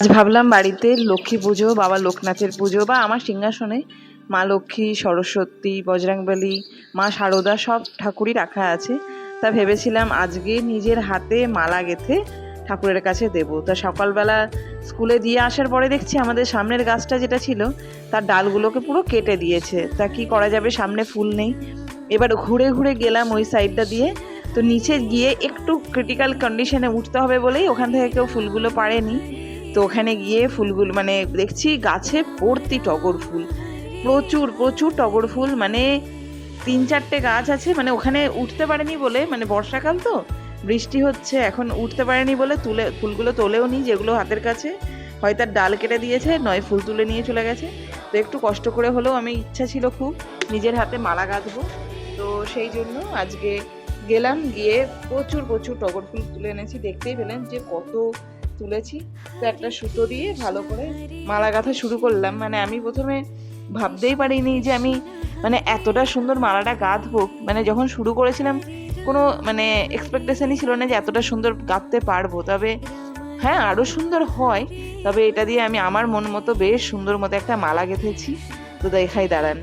আজ ভাবলাম বাড়িতে লক্ষ্মী পুজো, বাবা লোকনাথের পুজো বা আমার সিংহাসনে মা লক্ষ্মী, সরস্বতী, বজরাংবলী, মা শারদা সব ঠাকুরই রাখা আছে। তা ভেবেছিলাম আজকে নিজের হাতে মালা গেঁথে ঠাকুরের কাছে দেব। তা সকালবেলা স্কুলে দিয়ে আসার পরে দেখছি আমাদের সামনের গাছটা যেটা ছিল, তার ডালগুলোকে পুরো কেটে দিয়েছে। তা কি করা যাবে? সামনে ফুল নেই। এবার ঘুরে ঘুরে গেলাম ওই সাইডটা দিয়ে। তো নিচে গিয়ে একটু ক্রিটিক্যাল কন্ডিশনে উঠতে হবে বলেই ওখান থেকে কেউ ফুলগুলো পারেনি তো ওখানে গিয়ে ফুলগুলো মানে দেখছি গাছে ভর্তি টগর ফুল। প্রচুর প্রচুর টগর ফুল মানে তিন চারটে গাছ আছে মানে ওখানে উঠতে পারেনি বলে মানে বর্ষাকাল তো, বৃষ্টি হচ্ছে, এখন উঠতে পারেনি বলে তুলে, ফুলগুলো তোলেও নি, যেগুলো হাতের কাছে। হয় তার ডাল কেটে দিয়েছে, নয় ফুল তুলে নিয়ে চলে গেছে। তো একটু কষ্ট করে হলেও আমি, ইচ্ছা ছিল খুব, নিজের হাতে মালা গাঁথবো। তো সেই জন্য আজকে গেলাম, গিয়ে প্রচুর প্রচুর টগর ফুল তুলে এনেছি, দেখতেই পেলেন যে কত তুলেছি। তো একটা সুতো দিয়ে ভালো করে মালা গাঁথা শুরু করলাম। মানে আমি প্রথমে ভাবতেই পারিনি যে আমি মানে এতটা সুন্দর মালাটা গাঁথবো। মানে যখন শুরু করেছিলাম, কোনো মানে এক্সপেকটেশনই ছিল না যে এতটা সুন্দর গাঁথতে পারব। তবে হ্যাঁ আরও সুন্দর হয়। তবে এটা দিয়ে আমি আমার মন মতো বেশ সুন্দর মতো একটা মালা গেঁথেছি। তো দেখাই দাঁড়ান।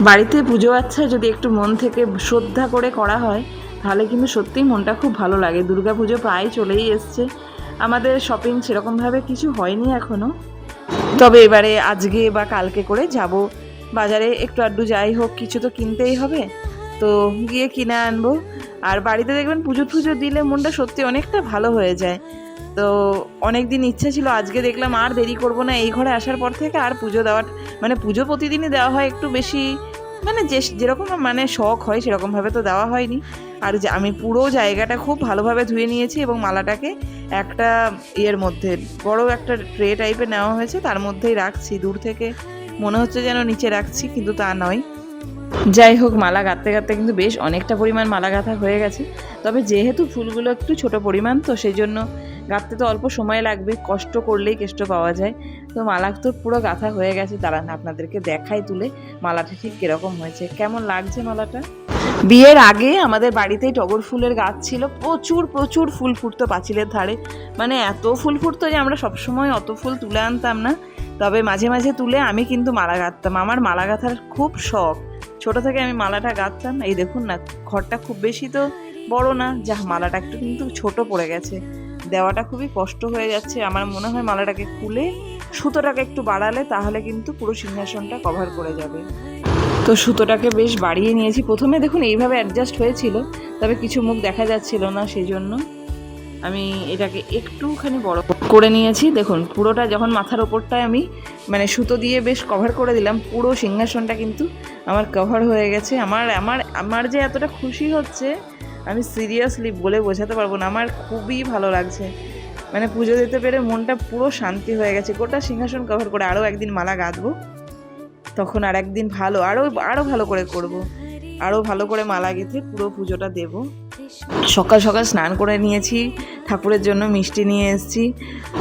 বাড়িতে পুজো আচ্ছা যদি একটু মন থেকে শ্রদ্ধা করে করা হয়, তাহলে কিন্তু সত্যিই মনটা খুব ভালো লাগে। দুর্গা পুজো প্রায় চলেই এসছে। আমাদের শপিং সেরকমভাবে কিছু হয়নি এখনও তবে এবারে আজকে বা কালকে করে যাব। বাজারে একটু আড্ডু যাই হোক, কিছু তো কিনতেই হবে। তো গিয়ে কিনে আনব। আর বাড়িতে দেখবেন পুজো টুজো দিলে মনটা সত্যি অনেকটা ভালো হয়ে যায়। তো অনেক দিন ইচ্ছে ছিল, আজকে দেখলাম আর দেরি করব না। এই ঘরে আসার পর থেকে আর পুজো দেওয়ার মানে পুজো প্রতিদিনই দেওয়া হয় একটু বেশি মানে যে যেরকম মানে শখ হয় সেরকমভাবে তো দেওয়া হয়নি। আর আমি পুরো জায়গাটা খুব ভালোভাবে ধুয়ে নিয়েছি এবং মালাটাকে একটা ইয়ের মধ্যে, বড় একটা ট্রে টাইপের নেওয়া হয়েছে, তার মধ্যেই রাখছি। দূর থেকে মনে হচ্ছে যেন নিচে রাখছি, কিন্তু তা নয়। যাই হোক, মালা গাঁথতে গাঁথতে কিন্তু বেশ অনেকটা পরিমাণ মালা গাঁথা হয়ে গেছে। তবে যেহেতু ফুলগুলো একটু ছোট পরিমাণ, তো সেই জন্য গাঁথতে তো অল্প সময় লাগবে, কষ্ট করলেই কেষ্ট পাওয়া যায়। তো মালা তো পুরো গাঁথা হয়ে গেছে, দাঁড়ান আপনাদেরকে দেখাই তুলে মালাটা ঠিক কীরকম হয়েছে। কেমন লাগছে মালাটা? বিয়ের আগে আমাদের বাড়িতেই টগর ফুলের গাছ ছিল, প্রচুর প্রচুর ফুল ফুটতো পাঁচিলের ধারে। মানে এত ফুল ফুটতো যে আমরা সবসময় অত ফুল তুলে আনতাম না। তবে মাঝে মাঝে তুলে আমি কিন্তু মালা গাঁথতাম। আমার মালা গাঁথার খুব শখ। ছোট থেকে আমি মালাটা গাঁথতাম। এই দেখুন না, ঘরটা খুব বেশি তো বড় না যা মালাটা একটু কিন্তু ছোট পড়ে গেছে। দেওয়াটা খুবই কষ্ট হয়ে যাচ্ছে। আমার মনে হয় মালাটাকে খুলে সুতোটাকে একটু বাড়ালে তাহলে কিন্তু পুরো সিংহাসনটা কভার করে যাবে। তো সুতোটাকে বেশ বাড়িয়ে নিয়েছি। প্রথমে দেখুন এইভাবে অ্যাডজাস্ট হয়েছিল, তবে কিছু মুখ দেখা যাচ্ছিল না সেই জন্য আমি এটাকে একটুখানি বড় করে নিয়েছি। দেখুন, পুরোটা যখন মাথার ওপরটায় আমি মানে সুতো দিয়ে বেশ কভার করে দিলাম, পুরো সিংহাসনটা কিন্তু আমার কভার হয়ে গেছে। আমার আমার আমার যে এতটা খুশি হচ্ছে আমি সিরিয়াসলি বলে বোঝাতে পারব না আমার খুবই ভালো লাগছে। মানে পুজো দিতে পেরে মনটা পুরো শান্তি হয়ে গেছে। গোটা সিংহাসন কভার করে আরও একদিন মালা গাঁথবো তখন আর একদিন ভালো আরও আরও ভালো করে করব। আরও ভালো করে মালা গেঁথে পুরো পুজোটা দেব। সকাল সকাল স্নান করে নিয়েছি ঠাকুরের জন্য মিষ্টি নিয়ে এসেছি।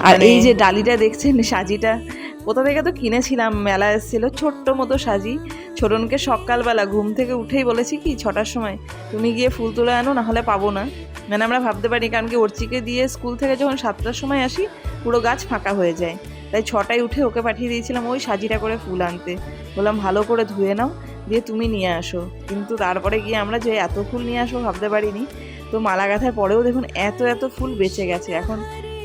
আর এই যে ডালিটা দেখছেন সাজিটা কোথা থেকে তো কিনেছিলাম, মেলা এসেছিল, ছোট্ট মতো সাজি। ছোটনকে সকালবেলা ঘুম থেকে উঠেই বলেছি কি, ছটার সময় তুমি গিয়ে ফুল তুলে আনো, না হলে পাবো না। মানে আমরা ভাবতে পারি কারণ কি ওরচিকে দিয়ে স্কুল থেকে যখন সাতটার সময় আসি, পুরো গাছ ফাঁকা হয়ে যায়। তাই ছটায় উঠে ওকে পাঠিয়ে দিয়েছিলাম ওই সাজিটা করে ফুল আনতে। বললাম, ভালো করে ধুয়ে নাও, দিয়ে তুমি নিয়ে আসো। কিন্তু তারপরে গিয়ে আমরা যে এত ফুল নিয়ে আসব ভাবতে পারিনি। তো মালা গাঁথার পরেও দেখুন, এত এত ফুল বেঁচে গেছে। এখন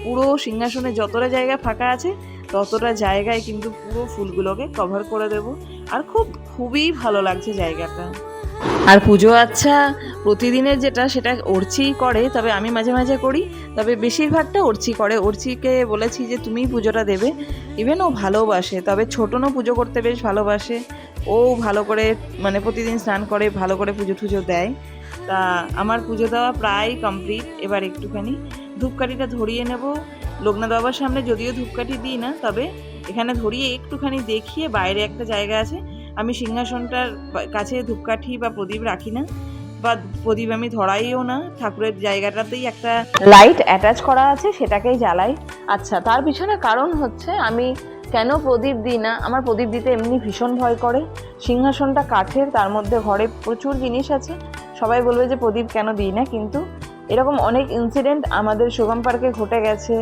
পুরো সিংহাসনে যতটা জায়গা ফাঁকা আছে ততটা জায়গায় কিন্তু পুরো ফুলগুলোকে কভার করে দেব। আর খুব, খুবই ভালো লাগছে জায়গাটা। আর পুজো আচ্ছা প্রতিদিনের যেটা সেটা অর্চিই করে, তবে আমি মাঝে মাঝে করি, তবে বেশিরভাগটা অর্চি করে। অর্চিকে বলেছি যে, তুমিই পুজোটা দেবে। ইভেন ও ভালোবাসে, তবে ছোটনও পুজো করতে বেশ ভালোবাসে। ও ভালো করে মানে প্রতিদিন স্নান করে, ভালো করে পুজো টুজো দেয়। তা আমার পুজো দেওয়া প্রায় কমপ্লিট এবার একটুখানি ধূপকাঠিটা ধরিয়ে নেব। লোকনাথ বাবার সামনে যদিও ধূপকাঠি দিই না, তবে এখানে ধরিয়ে একটুখানি দেখিয়ে বাইরে একটা জায়গা আছে। আমি সিংহাসনটার কাছে ধূপকাঠি বা প্রদীপ রাখি না, বা প্রদীপ আমি ধরাইও না। ঠাকুরের জায়গাটাতেই একটা লাইট অ্যাটাচ করা আছে, সেটাকেই জ্বালাই। আচ্ছা তার পিছনে কারণ হচ্ছে আমি কেন প্রদীপ দিই না? আমার প্রদীপ দিতে এমনি ভীষণ ভয় করে। সিংহাসনটা কাঠের, তার মধ্যে ঘরে প্রচুর জিনিস আছে। সবাই বলবে যে প্রদীপ কেন দিই না? কিন্তু এরকম অনেক ইনসিডেন্ট আমাদের সুগম পার্কে ঘটে গেছে।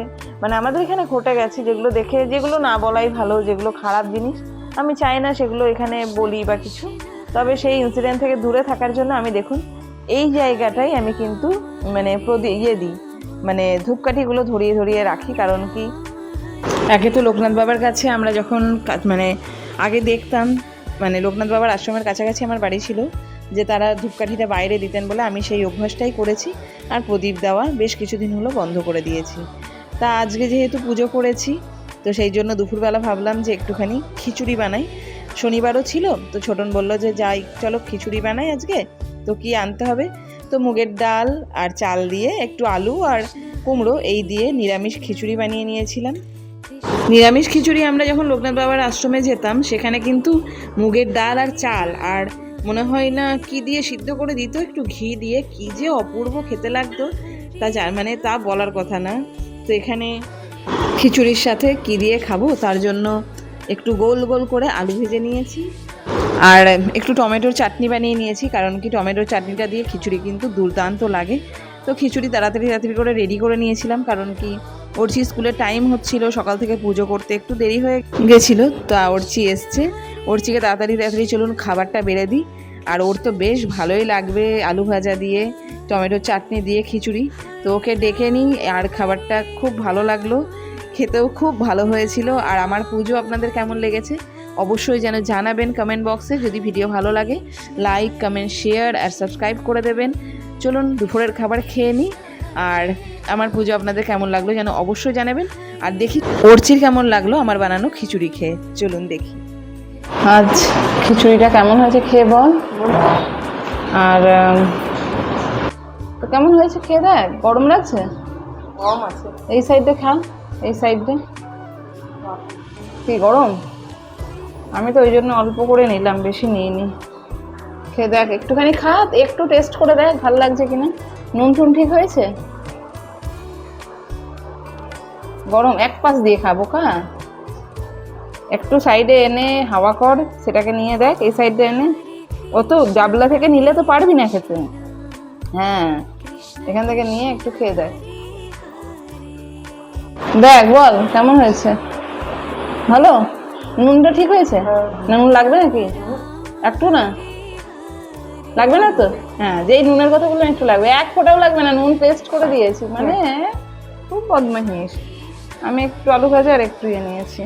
মানে আমাদের এখানে ঘটে গেছে, যেগুলো দেখে, যেগুলো না বলাই ভালো, যেগুলো খারাপ জিনিস, আমি চাই না সেগুলো এখানে বলি বা কিছু। তবে সেই ইনসিডেন্ট থেকে দূরে থাকার জন্য আমি দেখুন, এই জায়গাটাই আমি কিন্তু মানে প্রদি ইয়ে দিই। মানে ধূপকাঠিগুলো ধরিয়ে ধরিয়ে রাখি, কারণ কি? একে তো লোকনাথ বাবার কাছে আমরা যখন মানে আগে দেখতাম মানে লোকনাথ বাবার আশ্রমের কাছাকাছি আমার বাড়ি ছিল যে তারা ধূপকাঠিটা বাইরে দিতেন বলে আমি সেই অভ্যাসটাই করেছি আর প্রদীপ দেওয়া বেশ কিছুদিন হলো বন্ধ করে দিয়েছি। তা আজকে যেহেতু পুজো করেছি, তো সেই জন্য দুপুরবেলা ভাবলাম যে একটুখানি খিচুড়ি বানাই। শনিবারও ছিল, তো ছোটন বলল যে যাই, চলো খিচুড়ি বানাই আজকে, তো কি আনতে হবে? তো মুগের ডাল আর চাল দিয়ে একটু আলু আর কুমড়ো, এই দিয়ে নিরামিষ খিচুড়ি বানিয়ে নিয়েছিলাম। নিরামিষ খিচুড়ি আমরা যখন লোকনাথ বাবার আশ্রমে যেতাম, সেখানে কিন্তু মুগের ডাল আর চাল আর মনে হয় না কি দিয়ে সিদ্ধ করে দিত? একটু ঘি দিয়ে। কি যে অপূর্ব খেতে লাগতো। তা যা- মানে তা বলার কথা না। তো এখানে খিচুড়ির সাথে কি দিয়ে খাব? তার জন্য একটু গোল গোল করে আলু ভেজে নিয়েছি। আর একটু টমেটোর চাটনি বানিয়ে নিয়েছি, কারণ কি টমেটোর চাটনিটা দিয়ে খিচুড়ি কিন্তু দুর্দান্ত লাগে। তো খিচুড়ি তাড়াতাড়ি তাড়াতাড়ি করে রেডি করে নিয়েছিলাম, কারণ কি ওরচি স্কুলে টাইম হচ্ছিল সকাল থেকে পুজো করতে একটু দেরি হয়ে গেছিল। তা অর্চি এসছে। অর্চিকে তাড়াতাড়ি তাড়াতাড়ি চলুন, খাবারটা বেড়ে দিই। আর ওর তো বেশ ভালোই লাগবে আলু ভাজা দিয়ে টমেটোর চাটনি দিয়ে খিচুড়ি। তো ওকে ডেকে নিই, আর খাবারটা খুব ভালো লাগল, খেতেও খুব ভালো হয়েছিল। আর আমার পুজো আপনাদের কেমন লেগেছে? অবশ্যই যেন জানাবেন কমেন্ট বক্সে যদি ভিডিও ভালো লাগে। লাইক কমেন্ট শেয়ার আর সাবস্ক্রাইব করে দেবেন। চলুন, দুপুরের খাবার খেয়ে নিই। আর আমার পুজো আপনাদের কেমন লাগল যেন অবশ্যই জানাবেন। আর দেখি অর্চির কেমন লাগল আমার বানানো খিচুড়ি খেয়ে। চলুন দেখি। আজ খিচুড়িটা কেমন হয়েছে খেয়ে বল। আর তো কেমন হয়েছে খেয়ে দেখ গরম লাগছে? গরম আছে। এই সাইডে খা এই সাইডে কি গরম? আমি তো ওই জন্য অল্প করে নিলাম বেশি নিইনি। খেয়ে দেখ একটুখানি খা একটু টেস্ট করে দেখ ভালো লাগছে কিনা। নুন টুন ঠিক হয়েছে? গরম এক পাশ দিয়ে খাব কা? একটু সাইডে এনে হাওয়া কর সেটাকে নিয়ে দেখ এই সাইডে এনে। ও তো জাবলা থেকে নিলে তো পারবি না খেতে। হ্যাঁ এখান থেকে নিয়ে একটু খেয়ে দেখ। দেখ বল কেমন হয়েছে? ভালো? নুনটা ঠিক হয়েছে? না নুন লাগবে নাকি? একটু না? লাগবে না তো? হ্যাঁ যেই নুনের কথা বললাম একটু লাগবে। এক ফোঁটাও লাগবে না নুন পেস্ট করে দিয়েছি। মানে খুব বদমাহিস আমি একটু আলু ভাজা আর একটু ইয়ে নিয়েছি।